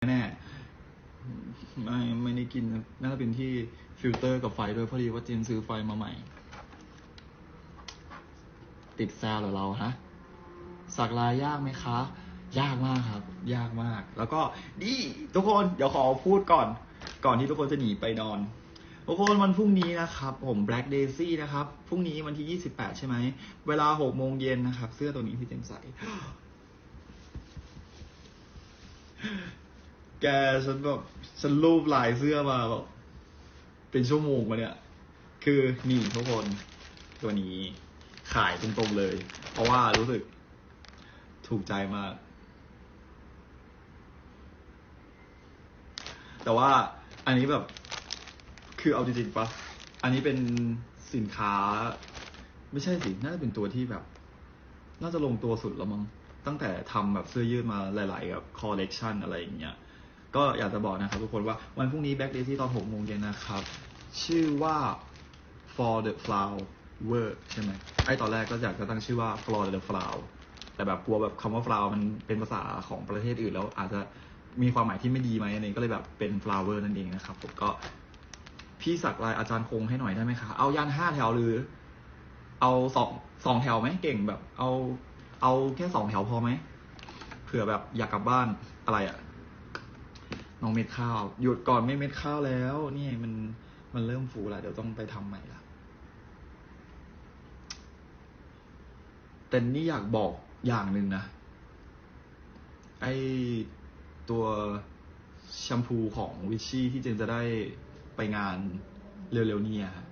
แน่ไม่ไม่ได้กินน่าจะเป็นที่ฟิลเตอร์กับไฟด้วยพอดีว่าเจนซื้อไฟมาใหม่ ติดแซวเหรอเราฮะสักลายยากไหมคะ ยากมากครับ ยากมาก แล้วก็ดีทุกคนเดี๋ยวขอพูดก่อน ก่อนที่ทุกคนจะหนีไปนอนทุกคนวันพรุ่งนี้นะครับ ผม Black Daisy นะครับพรุ่งนี้วันที่ 28 ใช่ไหม เวลา 6 โมงเย็นนะครับ เสื้อตัวนี้ที่เจนใส่ แกฉันแบบฉันรูปลายเสื้อมาแบบเป็นชั่วโมงมาเนี่ย คือนี่ทุกคน ตัวนี้ขายตรงๆเลย เพราะว่ารู้สึกถูกใจมาก แต่ว่าอันนี้แบบคือเอาจริงๆปะอันนี้เป็นสินค้า ไม่ใช่สิ น่าจะเป็นตัวที่แบบ น่าจะลงตัวสุดแล้วมั้งตั้งแต่ทำแบบเสื้อยืดมาหลาย ๆ แบบคอลเลกชันอะไรอย่างเงี้ย ก็อยากจะบอกนะครับทุกคนว่าวันพรุ่งนี้ Back Daisy ตอน6โมงเย็นนะครับ ชื่อว่า For the Flower ใช่ไหมไอตอนแรกก็อยากจะตั้งชื่อว่า For the Flower แต่แบบกลัวแบบคำว่า flower มันเป็นภาษาของประเทศอื่น แล้วอาจจะมีความหมายที่ไม่ดีไหมอันนี้ก็เลยแบบเป็น flower นั่นเองนะครับผมก็พี่สักลายอาจารย์คงให้หน่อยได้ไหมคะ เอายันห้าแถวหรือ เอาสองสองแถวไหมเก่งแบบ เอา เอาแค่สองแถวพอไหมเผื่อแบบอยากกลับบ้านอะไรอะ น้องเม็ดข้าว หยุดก่อนไม่เม็ดข้าวแล้ว นี่มันมันเริ่มฟูล้วเดี๋ยวต้องไปทำใหม่ละแต่นี่อยากบอกอย่างหนึ่งนะ ไอตัวแชมพูของวิชชี่ที่เจนจะได้ไปงานเร็วๆนี้อะฮะ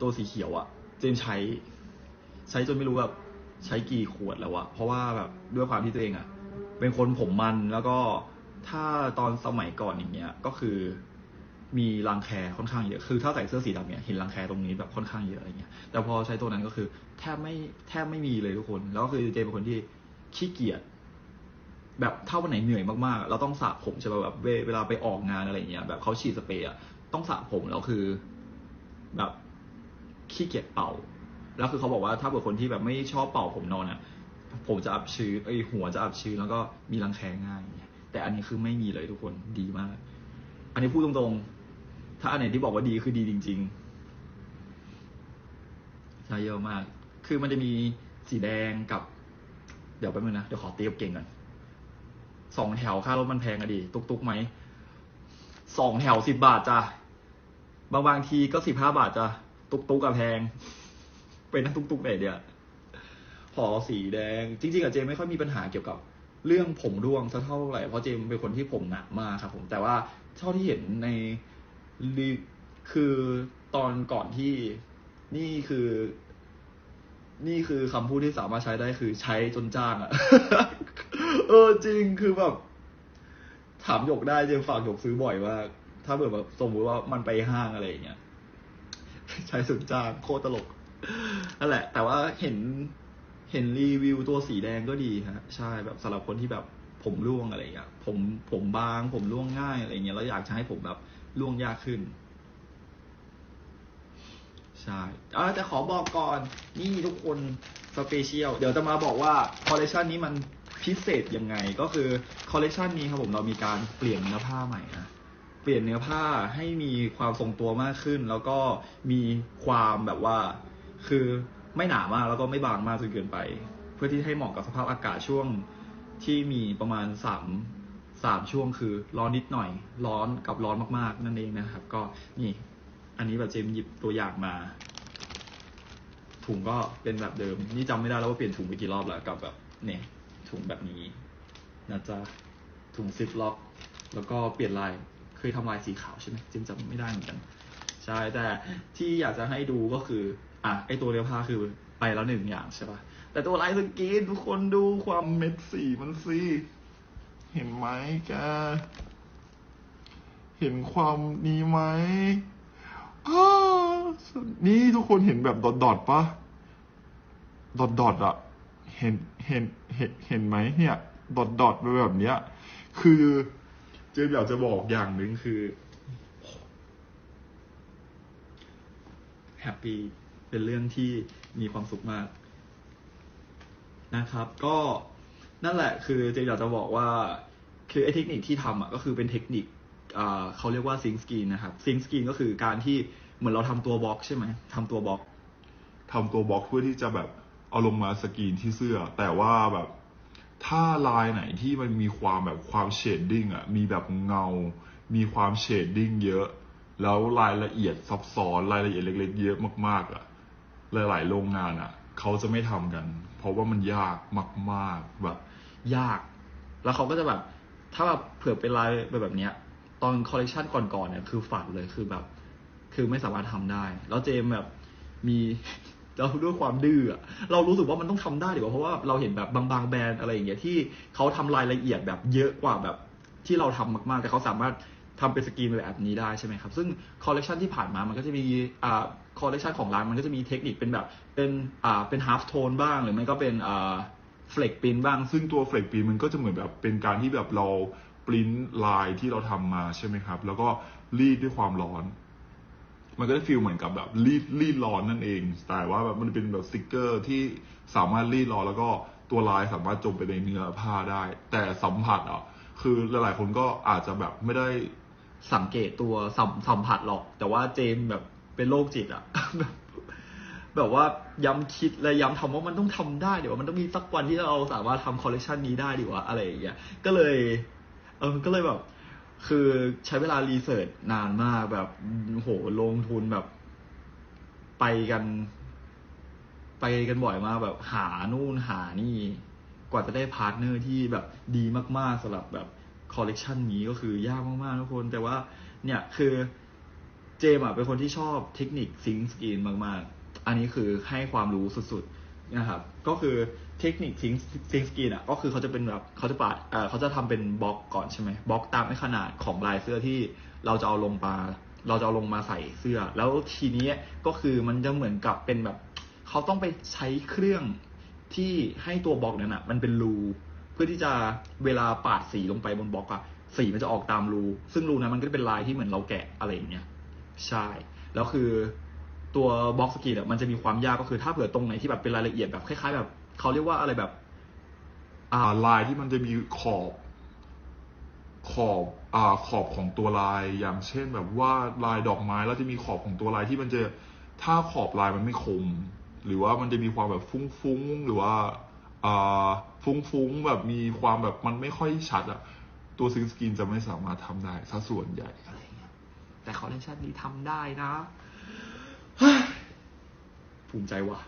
ตัวสีเขียวอะเจนใช้ ใช้จนไม่รู้แบบใช้กี่ขวดแล้วอะเพราะว่าแบบด้วยความที่ตัวเองอะเป็นคนผมมันแล้วก็ ถ้าตอนสมัยก่อนอย่างเงี้ย ก็คือมีรังแคค่อนข้างเยอะ คือถ้าใส่เสื้อสีดำเนี่ยเห็นรังแคตรงนี้แบบค่อนข้างเยอะอะไรเงี้ย แต่พอใช้ตัวนั้นก็คือแทบไม่แทบไม่มีเลยทุกคน แล้วก็คือเจเป็นคนที่ขี้เกียจ แบบถ้าวันไหนเหนื่อยมากๆ เราต้องสระผมใช่ป่ะแบบเวลาไปออกงานอะไรเงี้ย แบบเขาฉีดสเปรย์อะต้องสระผมแล้วคือ แบบขี้เกียจเป่า แล้วคือเขาบอกว่าถ้าเกิดคนที่แบบไม่ชอบเป่าผมนอนอะผมจะอับชื้นไอหัวจะอับชื้นแล้วก็มีรังแคง่ายเงี้ย แต่อันนี้คือไม่มีเลยทุกคนดีมาก อันนี้พูดตรงๆ ถ้าอันไหนที่บอกว่าดีคือดีจริงๆใช่เยอะมาก คือมันจะมีสีแดงกับ เดี๋ยวแป๊บนึงนะเดี๋ยวขอเตรียมเก่งก่อนสองแถวค่ารถมันแพงอะดิตุกตุกไหมสองแถวสิบบาทจ้ะบางบางทีก็สิบห้าบาทจ้ะตุกตุกกับแพงเป็นนั่งตุกตุกไหนเดียวพอสีแดง จริงๆอะเจไม่ค่อยมีปัญหาเกี่ยวกับ เรื่องผมร่วงเท่าไหร่เพราะเจมเป็นคนที่ผมหนามากครับผมแต่ว่าเท่าที่เห็นในคือตอนก่อนที่นี่คือ นี่คือคำพูดที่สามารถใช้ได้คือใช้จนจ้างอะเออจริงคือแบบ ถามหยกได้เจมฝากหยกซื้อบ่อยมากถ้าเกิดแบบสมมติว่ามันไปห้างอะไรอย่างเงี้ยใช้สุดจ้างโคตรตลกนั่นแหละ แต่ว่าเห็น ห็นรีวิวตัวสีแดงก็ดีฮะใช่แบบสำหรับคนที่แบบผมร่วงอะไรอย่างเงี้ยผมผมบาง ผมร่วงง่ายอะไรเงี้ยแล้วอยากจะให้ผมแบบร่วงยากขึ้น ใช่เออแต่ขอบอกก่อนนี่ทุกคนสเปเชียลเดี๋ยวจะมาบอกว่าคอลเลคชันนี้มันพิเศษยังไงก็คือคอลเลคชันนี้ครับผมเรามีการเปลี่ยนเนื้อผ้าใหม่นะเปลี่ยนเนื้อผ้าให้มีความทรงตัวมากขึ้น แล้วก็มีความแบบว่า คือ ไม่หนามากแล้วก็ไม่บางมากจนเกินไป เพื่อที่ให้เหมาะกับสภาพอากาศช่วงที่มีประมาณสามสามช่วงคือร้อนนิดหน่อย ร้อนกับร้อนมากๆ นั่นเองนะครับ ก็นี่ อันนี้แบบเจมส์หยิบตัวอย่างมา ถุงก็เป็นแบบเดิม นี่จำไม่ได้แล้วว่าเปลี่ยนถุงไปกี่รอบแล้วกับแบบเนี่ยถุงแบบนี้นะจ๊ะถุงซิปล็อก แล้วก็เปลี่ยนลายเคยทำลายสีขาวใช่ไหมเจมส์จำไม่ได้เหมือนกัน ใช่แต่ที่อยากจะให้ดูก็คือ อะไอตัวเรือผ้าคือไปแล้วหนึ่งอย่างใช่ปะแต่ตัวไลายสกีนทุกคนดูความเม็ดสีมันสิเห็นไหมแก เห็นความนี้ไหมอ้าวนี่ทุกคนเห็นแบบดอทดอทปะดอทดอทอะเห็นเห็นเห็นเห็นไหมเนี่ยดอทดอทๆแบบเนี้ย คือเจมอยากจะบอกอย่างหนึ่งคือแฮปปี้ เป็นเรื่องที่มีความสุขมากนะครับ ก็นั่นแหละคือเจอยากจะบอกว่าคือไอ้เทคนิคที่ทำอะก็คือเป็นเทคนิคเขาเรียกว่าซิงสกรีนนะครับซิงสกรีนก็คือการที่เหมือนเราทำตัวบล็อกใช่ไหมทำตัวบล็อกทำตัวบล็อกเพื่อที่จะแบบเอาลงมาสกรีนที่เสื้อ แต่ว่าแบบถ้าลายไหนที่มันมีความแบบความเชดดิ้งอะมีแบบเงา มีความเชดดิ้งเยอะ แล้วรายละเอียดซับซ้อนรายละเอียดเล็ก ๆ เยอะมากๆอะ หลาย ๆ โรงงานอะเขาจะไม่ทำกัน เพราะว่ามันยากมากๆแบบ ยาก แล้วเขาก็จะแบบ ถ้าแบบเผื่อเป็นลายแบบเนี้ย ตอนคอลเลกชันก่อนๆเนี่ยคือฝันเลยคือแบบ คือไม่สามารถทำได้ แล้วเจมแบบมีเราด้วยความดื้อเรารู้สึกว่ามันต้องทำได้ดีกว่าเพราะว่าเราเห็นแบบบางๆแบรนด์อะไรอย่างเงี้ยที่เขาทำรายละเอียดแบบเยอะกว่าแบบที่เราทำมากๆ แต่เขาสามารถ ทำเป็นสกรีนแบบนี้ได้ใช่ไหมครับ ซึ่งคอลเลกชันที่ผ่านมามันก็จะมีอ่าคอลเลกชันของร้านมันก็จะมีเทคนิคเป็นแบบเป็นอ่าเป็นฮาร์ฟโทนบ้างหรือไม่ก็เป็นอ่าเฟลกปินบ้าง ซึ่งตัวเฟลกปีมันก็จะเหมือนแบบเป็นการที่แบบเราปริ้นลายที่เราทำมาใช่ไหมครับ แล้วก็รีดด้วยความร้อน มันก็ได้ฟีลเหมือนกับแบบรีดรีดร้อนนั่นเองแต่ว่าแบบมันเป็นแบบสติกเกอร์ที่สามารถรีดร้อนแล้วก็ตัวลายสามารถจมไปในเนื้อผ้าได้ แต่สัมผัสอะคือหลายๆคนก็อาจจะแบบไม่ได้ สังเกตตัวสัมสัมผัสหรอก แต่ว่าเจมแบบเป็นโรคจิตอะแบบแบบว่าย้ำคิดและย้ำทำว่ามันต้องทำได้เดี๋ยวมันต้องมีสักวันที่เราสามารถทำคอลเลกชันนี้ได้ดีวะอะไรอย่างเงี้ยก็เลยเออก็เลยแบบ คือใช้เวลารีเสิร์ชนานมากแบบโหลงทุนแบบ ไปกัน ไปกันบ่อยมากแบบหานู่นหานี่ กว่าจะได้พาร์ทเนอร์ที่แบบดีมากๆสำหรับแบบ คอลเลกชันนี้ก็คือยากมากๆทุกคน แต่ว่าเนี่ยคือเจมส์อะเป็นคนที่ชอบเทคนิคซิงสกรีนมากๆ อันนี้คือให้ความรู้สุดๆนะครับ ก็คือเทคนิคซิงซิงสกรีนอะก็คือเขาจะเป็นแบบเขาจะปาดเขาจะทำเป็นบล็อกก่อนใช่ไหมบล็อกตามขนาดของลายเสื้อที่เราจะเอาลงมาเราจะเอาลงมาใส่เสื้อ แล้วทีนี้ก็คือมันจะเหมือนกับเป็นแบบเขาต้องไปใช้เครื่องที่ให้ตัวบล็อกนั้นอะ มันเป็นรู เพื่อที่จะเวลาปาดสีลงไปบนบล็อกอะสีมันจะออกตามรู ซึ่งรูนั้นมันก็จะเป็นลายที่เหมือนเราแกะอะไรอย่างเงี้ย ใช่ แล้วคือตัวบล็อกสกรีนอะมันจะมีความยากก็คือถ้าเผื่อตรงไหนที่แบบเป็นรายละเอียดแบบคล้ายๆ แบบเขาเรียกว่าอะไรแบบ อ่าลายที่มันจะมีขอบ ขอบอ่าขอบของตัวลายอย่างเช่น แบบว่าลายดอกไม้แล้วจะมีขอบของตัวลายที่มันจะถ้าขอบลายมันไม่คม หรือว่ามันจะมีความแบบฟุ้งๆหรือว่า ฟุ้งๆแบบมีความแบบมันไม่ค่อยชัดอะตัวซิงสกรีนจะไม่สามารถทำได้ซะส่วนใหญ่อะไรเงี้ยแต่คอลเลคชันนี้ทำได้นะภูมิใจว่ะ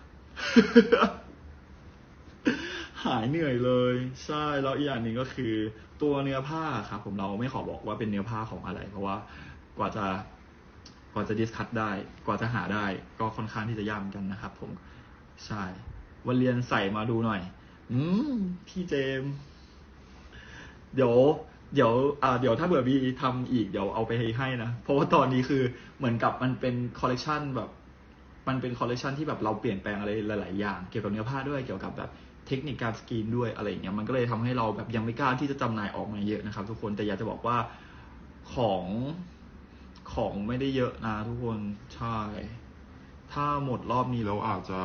หายเหนื่อยเลย ใช่แล้วอีกอย่างหนึ่งก็คือ ตัวเนื้อผ้าครับผมเราไม่ขอบอกว่าเป็นเนื้อผ้าของอะไร เพราะว่ากว่าจะกว่าจะดิสคัตได้ กว่าจะหาได้ ก็ค่อนข้างที่จะยากเหมือนกันนะครับผมใช่วันเรียนใส่มาดูหน่อย อืมพี่เจม เดี๋ยว เดี๋ยว อ่า เดี๋ยวถ้าเบื่อมีทำอีกเดี๋ยวเอาไปให้นะ เพราะว่าตอนนี้คือเหมือนกับมันเป็นคอลเลกชันแบบ มันเป็นคอลเลกชันที่แบบเราเปลี่ยนแปลงอะไรหลาย ๆ อย่าง เกี่ยวกับเนื้อผ้าด้วย เกี่ยวกับแบบเทคนิคการสกรีนด้วยอะไรอย่างเงี้ย มันก็เลยทำให้เราแบบยังไม่กล้าที่จะจำหน่ายออกมาเยอะนะครับ ทุกคน แต่อยากจะบอกว่าของของไม่ได้เยอะนะทุกคน ใช่ ถ้าหมดรอบนี้แล้วเราอาจจะ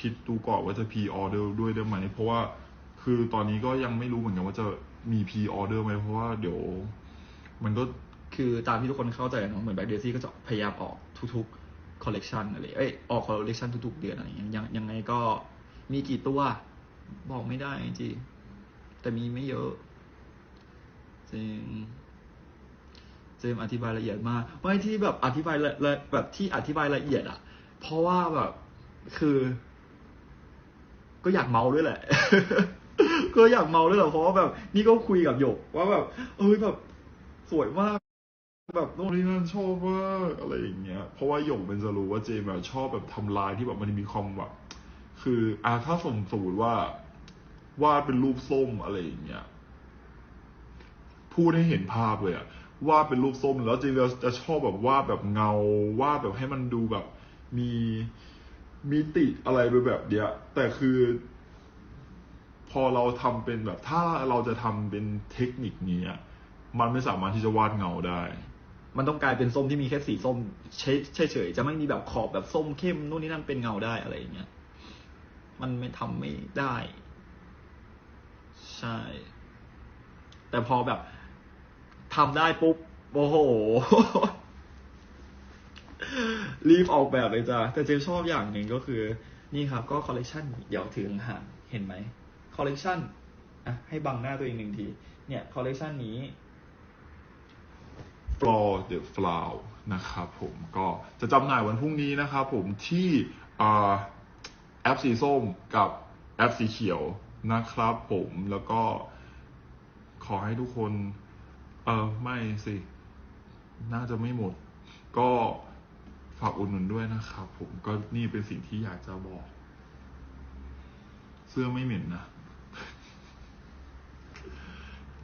คิดดูก่อนว่าจะ pre order ด้วยได้ไหมเพราะว่าคือตอนนี้ก็ยังไม่รู้เหมือนกันว่าจะมี pre order ไหมเพราะว่าเดี๋ยว มันก็คือตามที่ทุกคนเข้าใจเนาะเหมือนแบ็คเดซี่ก็จะพยายามออกทุกๆคอลเลกชันอะไรเอ้ยออกคอลเลกชันทุกๆ เดือนอะไรอย่างเงี้ยยังยังไงก็มีกี่ตัว บอกไม่ได้จริงแต่มีไม่เยอะจริงเจมอธิบายละเอียดมากไม่ที่แบบอธิบายละแบบที่อธิบายละเอียดอะ เพราะว่าแบบคือ ก็อยากเมาด้วยแหละ ก็อยากเมาด้วยแหละเพราะว่าแบบ นี่ก็คุยกับหยก ว่าแบบ เอ้ยแบบสวยมาก แบบโน่นนี่นั่นชอบมากอะไรอย่างเงี้ย เพราะว่าหยงเป็นจะรู้ว่าเจมส์อะชอบแบบทำลายที่แบบมันมีความแบบคืออ่าถ้าสมสมมติว่าวาดเป็นรูปส้มอะไรอย่างเงี้ยพูดให้เห็นภาพเลยอะวาดเป็นรูปส้มแล้วเจมจะชอบแบบวาดแบบเงาวาดแบบให้มันดูแบบมี มีติอะไรไปแบบเนี้ยแต่คือ พอเราทำเป็นแบบ ถ้าเราจะทำเป็นเทคนิคนี้มันไม่สามารถที่จะวาดเงาได้ มันต้องกลายเป็นส้มที่มีแค่สีส้มเฉยเฉยๆจะไม่มีแบบขอบแบบส้มเข้มนู่นนี่นั่นเป็นเงาได้อะไรอย่างเงี้ยมันไม่ทำไม่ได้ ใช่ แต่พอแบบทำได้ปุ๊บโอ้โห รีบออกแบบเลยจ้ะแต่เจมชอบอย่างหนึ่งก็คือ นี่ครับก็คอลเลกชันเดี๋ยวถือห่างเห็นไหมคอลเลกชันอะให้บังหน้าตัวเองหนึ่งที เนี่ยคอลเลกชันนี้ Floor the Flower นะครับผมก็จะจำหน่ายวันพรุ่งนี้นะครับผมที่แอปสีส้มกับแอปสีเขียวนะครับผมแล้วก็ขอให้ทุกคน เออไม่สิ น่าจะไม่หมด ก็ ฝากอุดหนุนด้วยนะครับ ผมก็นี่เป็นสิ่งที่อยากจะบอก เสื้อไม่เหม็นนะ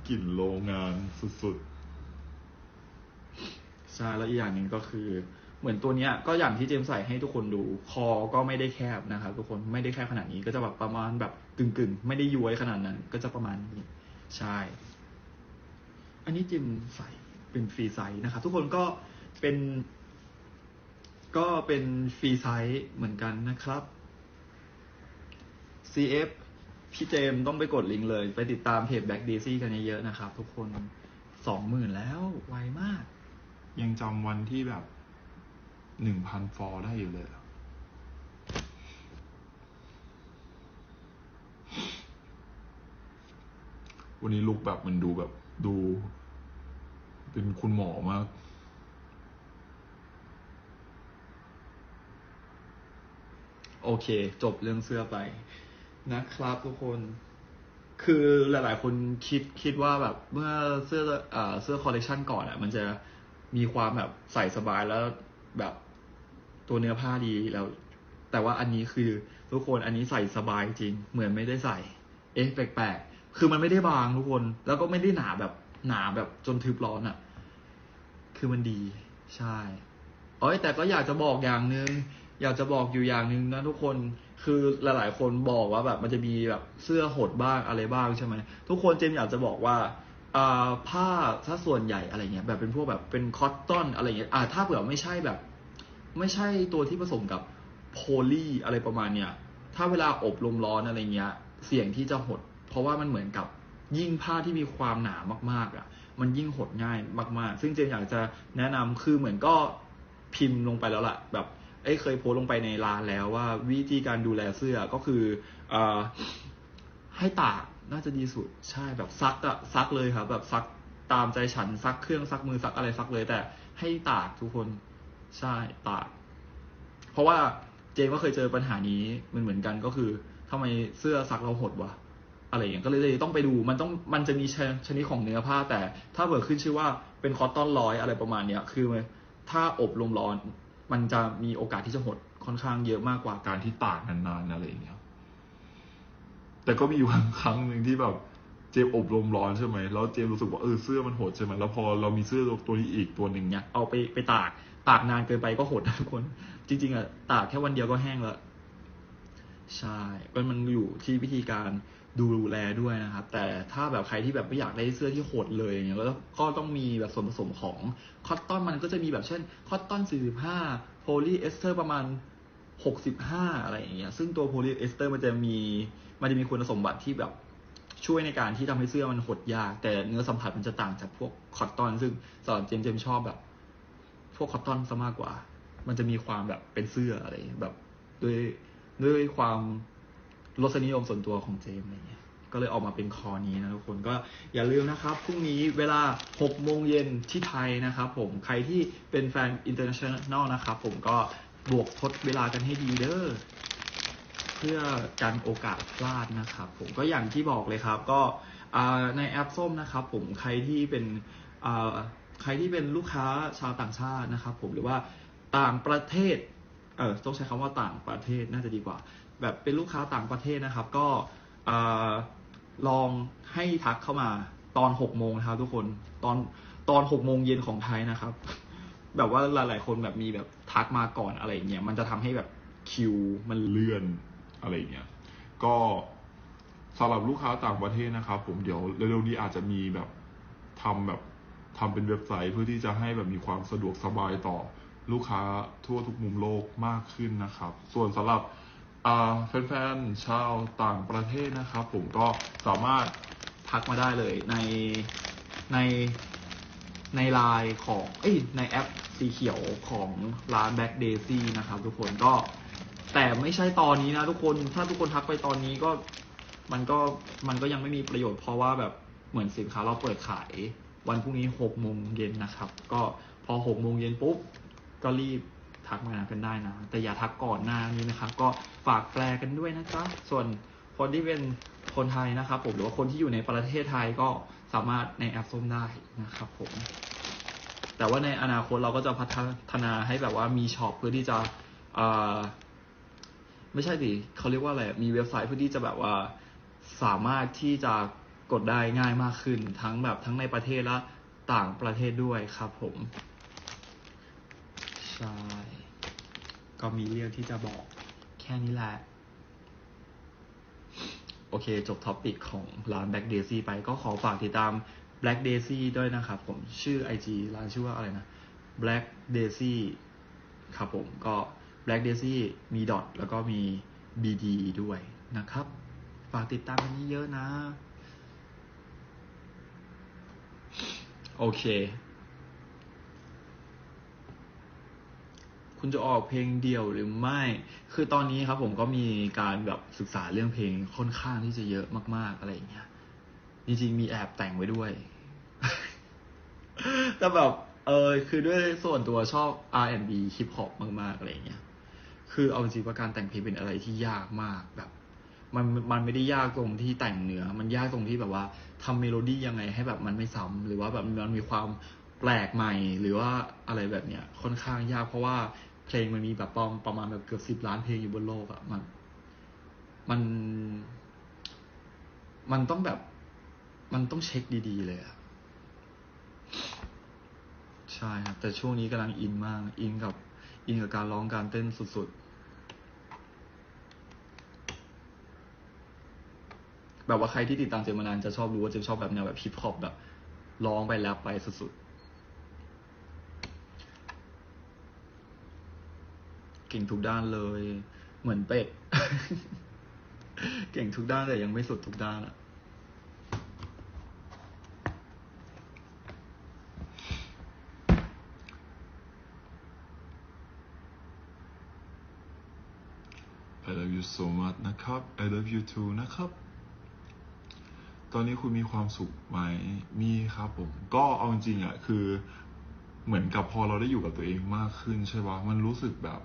กลิ่นโรงงานสุดๆ ใช่แล้วอีกอย่างหนึ่งก็คือ เหมือนตัวเนี้ย ก็อย่างที่เจมใส่ให้ทุกคนดู คอก็ไม่ได้แคบนะครับทุกคนไม่ได้แคบขนาดนี้ก็จะแบบประมาณแบบกึ่งๆ ไม่ได้ย้วยขนาดนั้น ก็จะประมาณนี้ ใช่ อันนี้เจมใส่เป็นฟรีไซส์นะครับทุกคนก็เป็น ก็เป็นฟรีไซส์เหมือนกันนะครับ CF พี่เจมต้องไปกดลิงก์เลย ไปติดตามเพจ Black Daisy กันเยอะๆนะครับ ทุกคนสองหมื่นแล้วไวมาก ยังจำวันที่แบบหนึ่งพันฟอร์ได้อยู่เลย วันนี้ลุกแบบมันดูแบบดู เป็นคุณหมอมาก โอเค จบเรื่องเสื้อไปนะครับทุกคน คือหลาย ๆ คนคิดคิดว่าแบบเมื่อเสื้อเอ่อเสื้อคอลเลคชันก่อนอะ มันจะมีความแบบใส่สบายแล้วแบบตัวเนื้อผ้าดีแล้ว แต่ว่าอันนี้คือทุกคนอันนี้ใส่สบายจริง เหมือนไม่ได้ใส่ เอ๊ะแปลกๆ คือมันไม่ได้บางทุกคน แล้วก็ไม่ได้หนาแบบหนาแบบจนทึบร้อนอะ คือมันดี ใช่เอ้ยแต่ก็อยากจะบอกอย่างหนึ่ง อยากจะบอกอยู่อย่างหนึ่งนะทุกคนคือหลาย ๆ คนบอกว่าแบบมันจะมีแบบเสื้อหดบ้างอะไรบ้างใช่ไหมทุกคนเจมส์อยากจะบอกว่าผ้าถ้าส่วนใหญ่อะไรเงี้ยแบบเป็นพวกแบบเป็นคอตตอนอะไรเงี้ยอ่าถ้าเผื่อไม่ใช่แบบ ไม่ใช่ตัวที่ผสมกับโพลีอะไรประมาณเนี้ยถ้าเวลาอบลมร้อนอะไรเงี้ย เสี่ยงที่จะหด เพราะว่ามันเหมือนกับยิ่งผ้าที่มีความหนามากๆอะ มันยิ่งหดง่ายมาก ๆ ซึ่งเจนอยากจะแนะนำคือเหมือนก็พิมพ์ลงไปแล้วล่ะ แบบ เอ้เคยโพสลงไปในร้านแล้วว่า วิธีการดูแลเสื้อก็คือเออให้ตากน่าจะดีสุดใช่แบบซักอะซักเลยครับ แบบซักตามใจฉันซักเครื่องซักมือซักอะไรซักเลย แต่ให้ตากทุกคนใช่ตาก เพราะว่าเจมก็เคยเจอปัญหานี้มันเหมือนกันก็คือทำไมเสื้อซักเราหดวะอะไรอย่างเงี้ยก็เลยเลยต้องไปดูมันต้องมันจะมีชชนิดของเนื้อผ้าแต่ ถ้าเบิดขึ้นชื่อว่าเป็นคอตตอนร้อยอะไรประมาณเนี้ยคือถ้าอบลมร้อน มันจะมีโอกาสที่จะหดค่อนข้างเยอะมากกว่าการที่ตากนานๆอะไรอย่างเงี้ยแต่ก็มีอยู่ครั้งหนึ่งที่แบบเจมอบรมร้อนใช่ไหมแล้วเจมรู้สึกว่าเออเสื้อมันหดใช่ไหมแล้วพอเรามีเสื้อตัวนี้อีกตัวหนึ่งเงี้ยเอาไปไปตากตากนานเกินไปก็หดนะทุกคน จริง ๆอะตากแค่วันเดียวก็แห้งแล้วใช่มันมันอยู่ที่วิธีการ ดูแลด้วยนะครับ แต่ถ้าแบบใครที่แบบไม่อยากได้เสื้อที่โหดเลยอย่างเงี้ยก็ก็ต้องมีแบบส่วนผสมของคอตตอนมันก็จะมีแบบเช่นคอตตอน 45โพลีเอสเตอร์ประมาณ 65 อะไรอย่างเงี้ยซึ่งตัวโพลีเอสเตอร์มันจะมีมันจะมีคุณสมบัติที่แบบช่วยในการที่ทำให้เสื้อมันหดยาก แต่เนื้อสัมผัสมันจะต่างจากพวกคอตตอน ซึ่งสำหรับเจมเจมชอบแบบ พวกคอตตอนซะมากกว่า มันจะมีความแบบเป็นเสื้ออะไรแบบด้วยด้วยความ รสนิยมส่วนตัวของเจมส์อะไรเงี้ยก็เลยออกมาเป็นคอนี้นะทุกคนก็อย่าลืมนะครับพรุ่งนี้เวลา 6 โมงเย็นที่ไทยนะครับผมใครที่เป็นแฟน international นแนลนะครับผมก็บวกทดเวลากันให้ดีเด้อเพื่อการโอกาสพลาดนะครับผมก็อย่างที่บอกเลยครับ ก็ในแอปส้มนะครับผมใครที่เป็นใครที่เป็นลูกค้าชาวต่างชาตินะครับผมหรือว่าต่างประเทศเออต้องใช้คำว่าต่างประเทศน่าจะดีกว่า แบบเป็นลูกค้าต่างประเทศนะครับ ก็อลองให้ทักเข้ามาตอนหกโมงนะครับ ทุกคนตอนตอนหกโมงเย็นของไทยนะครับ แบบว่าหลาย ๆ คนแบบมีแบบทักมาก่อนอะไรอย่างเงี้ยมันจะทำให้แบบคิวมันเลื่อนอะไรอย่างเงี้ยก็สำหรับลูกค้าต่างประเทศนะครับ ผมเดี๋ยวเร็วๆนี้อาจจะมีแบบทำแบบทำเป็นเว็บไซต์เพื่อที่จะให้แบบมีความสะดวกสบายต่อลูกค้าทั่วทุกมุมโลกมากขึ้นนะครับ ส่วนสำหรับ แฟนๆชาวต่างประเทศนะครับ ผมก็สามารถทักมาได้เลยในในในไลน์ของเอ้ยในแอปสีเขียวของร้าน Back Daisy นะครับ ทุกคนก็ แต่ไม่ใช่ตอนนี้นะทุกคนถ้าทุกคนทักไปตอนนี้ก็มันก็มันก็ยังไม่มีประโยชน์เพราะว่าแบบเหมือนสินค้าเราเปิดขายวันพรุ่งนี้หกโมงเย็นนะครับ ก็พอหกโมงเย็นปุ๊บก็รีบ ทักมากันได้นะ แต่อย่าทักก่อนหน้านี้นะครับ ก็ฝากแปลกันด้วยนะจ๊ะส่วนคนที่เป็นคนไทยนะครับ ผมหรือว่าคนที่อยู่ในประเทศไทยก็สามารถในแอปส้มได้นะครับ ผม แต่ว่าในอนาคตเราก็จะพัฒนาให้แบบว่ามีช็อปเพื่อที่จะไม่ใช่ดิเขาเรียกว่าอะไรมีเว็บไซต์เพื่อที่จะแบบว่า สามารถที่จะกดได้ง่ายมากขึ้น ทั้งแบบทั้งในประเทศและต่างประเทศด้วยครับผม ใช่ ก็มีเรื่องที่จะบอกแค่นี้แหละ โอเค จบท็อปิกของร้าน Black Daisy ไปก็ขอฝากติดตาม Black Daisy ด้วยนะครับ ผมชื่อ IG ร้านชื่อว่าอะไรนะ Black Daisy ครับผมก็ Black Daisy มีดอทแล้วก็มี BD ด้วยนะครับ ฝากติดตามกันเยอะๆนะ โอเค คุณจะออกเพลงเดี่ยวหรือไม่ คือตอนนี้ครับผมก็มีการแบบศึกษาเรื่องเพลงค่อนข้างที่จะเยอะมาก ๆอะไรอย่างเงี้ย จริงๆมีแอบแต่งไว้ด้วย แต่แบบเออคือด้วยส่วนตัวชอบ R&B ฮิปฮอปมากๆอะไรอย่างเงี้ย คือเอาจริงว่าการแต่งเพลงเป็นอะไรที่ยากมากแบบ มันมันไม่ได้ยากตรงที่แต่งเนื้อ มันยากตรงที่แบบว่าทำเมโลดี้ยังไงให้แบบมันไม่ซ้ำหรือว่าแบบมันมีความแปลกใหม่หรือว่าอะไรแบบเนี้ยค่อนข้างยากเพราะว่า เพลงมันมีแบบประมาณประมาณแบบเกือบสิบล้านเพลงอยู่บนโลกอะมัน มัน มันต้องแบบ มันต้องเช็คดีๆเลยอะใช่ครับ แต่ช่วงนี้กำลังอินมาก อินกับ อินกับการร้องการเต้นสุดๆ แบบว่าใครที่ติดตามเจมมานานจะชอบรู้ว่าเจมชอบแบบแนวแบบฮิปฮอปแบบร้องไปแรปไปสุดๆ ก่งทุกด้านเลย เหมือนเป็ด เก่งทุกด้านแต่ยังไม่สุดทุกด้านอะ I love you so much นะครับ I love you too นะครับ ตอนนี้คุณมีความสุขไหม มีครับผม ก็เอาจริงๆอะคือ เหมือนกับพอเราได้อยู่กับตัวเองมากขึ้นใช่ปะมันรู้สึกแบบ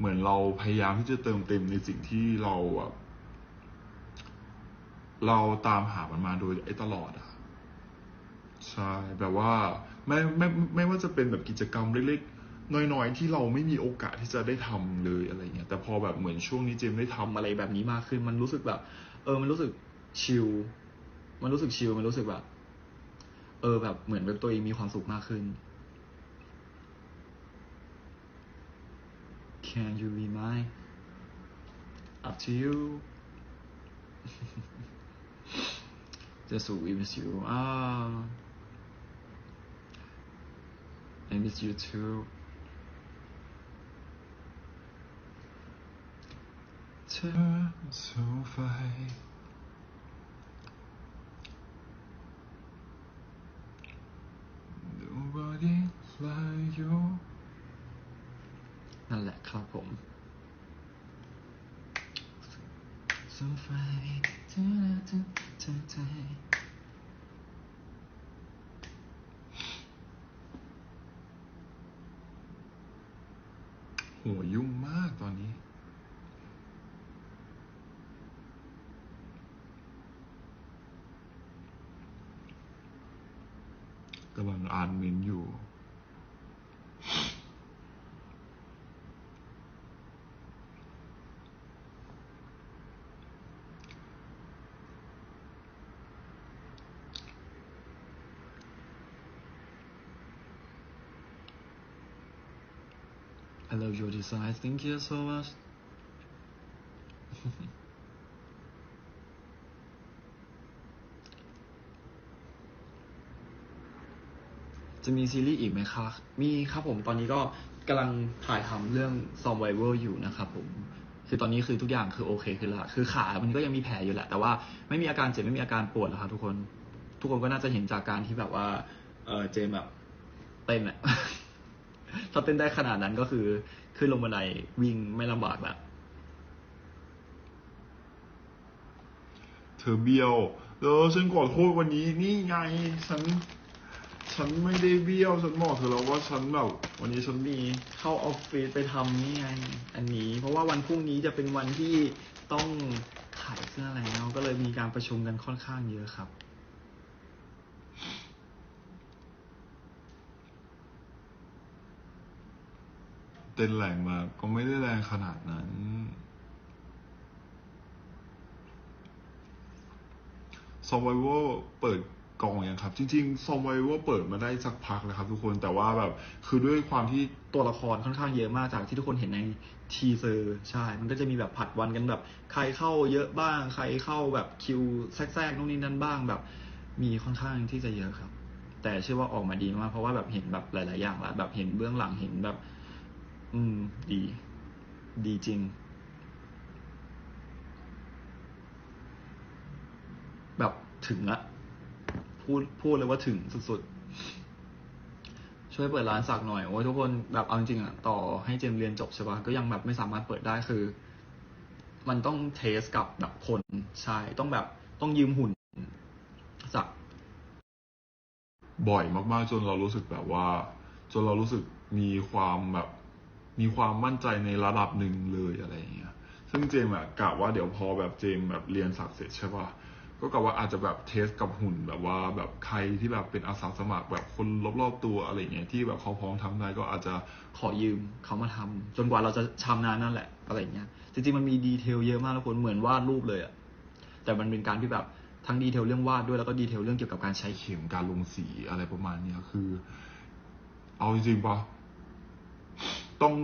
เหมือนเราพยายามที่จะเติมเต็มในสิ่งที่เราแบบเราตามหามันมาโดยไอ้ตลอดอะใช่แบบว่าไม่ไม่ไม่ว่าจะเป็นแบบกิจกรรมเล็กๆน้อยๆที่เราไม่มีโอกาสที่จะได้ทำเลยอะไรเงี้ยแต่พอแบบเหมือนช่วงนี้เจมได้ทำทำอะไรแบบนี้มากขึ้น มันรู้สึกแบบ เออมันรู้สึกชิลมันรู้สึกชิลมันรู้สึกแบบ เออแบบเหมือนแบบตัวเองมีความสุขมากขึ้น Can you be mine? Up to you. Just so we miss you. Ah. I miss you too. Turn so fine. Nobody like you. นั่นแหละครับผม So funny เธอเธอเธอเธอหัวยุ่งมากตอนนี้ กำลังอ่านเมนอยู่ Jesus, I thank you so much จะมีซีรีส์อีกไหมคะมีครับผม ตอนนี้ก็กำลังถ่ายทำเรื่อง s o m v i v a l อยู่นะครับผม คือตอนนี้คือทุกอย่างคือโอเคขึ้นและคือขามันก็ยังมีแผลอยู่แหละ แต่ว่าไม่มีอาการเจ็บไม่มีอาการปวดแล้วครับทุกคน ทุกคนก็น่าจะเห็นจากการที่แบบว่า เออเจมแบบเต้นอะถ้าเต้นได้ขนาดนั้นก็คือ ขึ้นลงบันไดวิ่งไม่ลำบากละเธอเบี้ยวเออฉันขอโทษวันนี้นี่ไงฉัน ฉันไม่ได้เบี้ยวฉันบอกเธอแล้วว่าฉันแบบวันนี้ฉันมีเข้าออฟฟิศไปทำนี่ไง อันนี้ เพราะว่าวันพรุ่งนี้จะเป็นวันที่ต้องขายเสื้อแล้ว ก็เลยมีการประชุมกันค่อนข้างเยอะครับ ต้นแรงมากก็ไม่ได้แรงขนาดนั้น s u r v i v a l เปิดกล่องยังครับ จริงๆ s u r v i v a l เปิดมาได้สักพักแล้วครับ ทุกคนแต่ว่าแบบคือด้วยความที่ตัวละครค่อนข้างเยอะมากจากที่ทุกคนเห็นในทีเซอร์ใช่ มันก็จะมีแบบผัดวันกันแบบ ใครเข้าเยอะบ้าง ใครเข้าแบบคิวแทรกๆนู่นนี่นั่นบ้างแบบ มีค่อนข้างที่จะเยอะครับ แต่เชื่อว่าออกมาดีมากเพราะว่าแบบเห็นแบบหลาย ๆ อย่างแล้วแบบเห็นเบื้องหลังเห็นแบบ อืม ดี ดีจริง แบบถึงละพูดพูดเลยว่าถึงสุดๆ ช่วยเปิดร้านสักหน่อย โอ้ยทุกคนแบบเอาจริงอะต่อให้เจมเรียนจบใช่ปะก็ยังแบบไม่สามารถเปิดได้คือ มันต้องเทสกับแบบคนใช่ต้องแบบต้องยืมหุ่นสักบ่อยมากๆ จนเรารู้สึกแบบว่า จนเรารู้สึกมีความแบบ มีความมั่นใจในระดับหนึ่งเลยอะไรอย่างเงี้ยซึ่งเจมส์อะกะว่าเดี๋ยวพอแบบเจมส์แบบเรียนสักเสร็จใช่ป่ะก็กะว่าอาจจะแบบเทสกับหุ่นแบบว่าแบบใครที่แบบเป็นอาสาสมัครแบบคนรอบๆตัวอะไรเงี้ยที่แบบเขาพร้อมทำได้ก็อาจจะขอยืมเขามาทำจนกว่าเราจะชำนาญนั่นแหละอะไรเงี้ยจริงๆมันมีดีเทลเยอะมากแล้วคนเหมือนวาดรูปเลยอะแต่มันเป็นการที่แบบทั้งดีเทลเรื่องวาดด้วยแล้วก็ดีเทลเรื่องเกี่ยวกับการใช้เข็มการลงสีอะไรประมาณเนี้ยคือ เอาจริงๆปะ ต้อง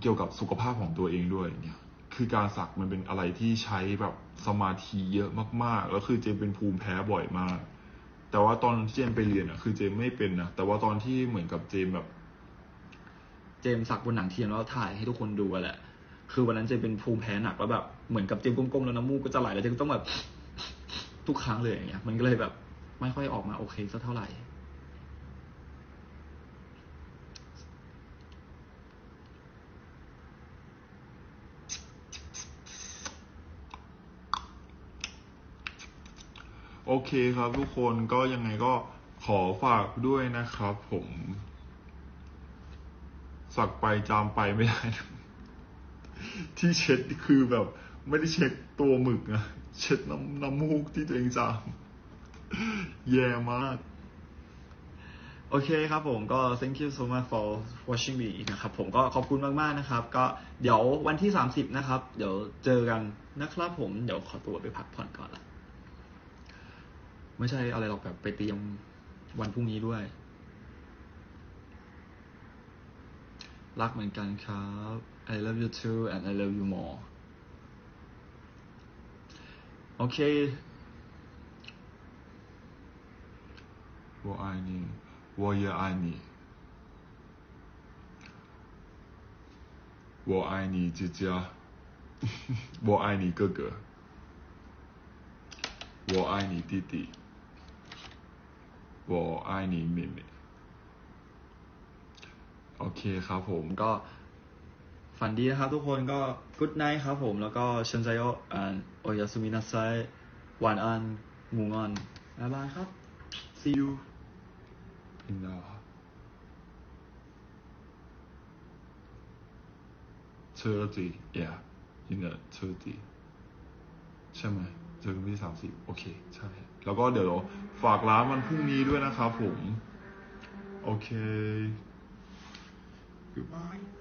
เกี่ยวกับสุขภาพของตัวเองด้วยเนี่ย คือการสักมันเป็นอะไรที่ใช้แบบสมาธิเยอะมากๆ แล้วคือเจมเป็นภูมิแพ้บ่อยมาก แต่ว่าตอนที่เจมไปเรียนอะ คือเจมไม่เป็นนะแต่ว่าตอนที่เหมือนกับเจมแบบ เจมสักบนหนังเทียมแล้วถ่ายให้ทุกคนดูอะแหละ คือวันนั้นเจมเป็นภูมิแพ้หนักแล้วแบบเหมือนกับเจมก้มๆแล้วน้ำมูกก็จะไหลแล้วเจมต้องแบบทุกครั้งเลยอย่างเงี้ย มันก็เลยแบบ ไม่ค่อยออกมาโอเคสักเท่าไหร่ เคครับทุกคนก็ยังไงก็ขอฝากด้วยนะครับผม สักไปจามไปไม่ได้ ที่เช็ดคือแบบ ไม่ได้เช็ดตัวหมึกนะเช็ดน้ำน้ำมูกที่ตัวเองจาม แย่มาก โอเคครับผมก็ thank you so much for watching me นะครับ ผมก็ขอบคุณมาก ๆ นะครับ ก็เดี๋ยววันที่ 30 นะครับ เดี๋ยวเจอกันนะครับผมเดี๋ยวขอตัวไปพักผ่อนก่อนละ ไม่ใช่อะไรหรอกแบบไปเตรียมวันพรุ่งนี้ด้วย รักเหมือนกันครับ I love you too and I love you more โอเค 我爱你，我也爱你，我爱你姐姐，我爱你哥哥，我爱你弟弟， 我爱你妹妹。โอเคครับผม ก็ฝันดีนะครับทุกคนก็ good night ครับผม แล้วก็เชนไซโออ่านโอยาสุมินาไซวานอันงูงอนบ๊ายบายครับ see you พินดา车子，yeah，ยินเนอร์车子ใช่ไหมเจอกันที่สามสิบโอเค ใช่ แล้วก็เดี๋ยวฝากร้านวันพรุ่งนี้ด้วยนะครับผม โอเค goodbye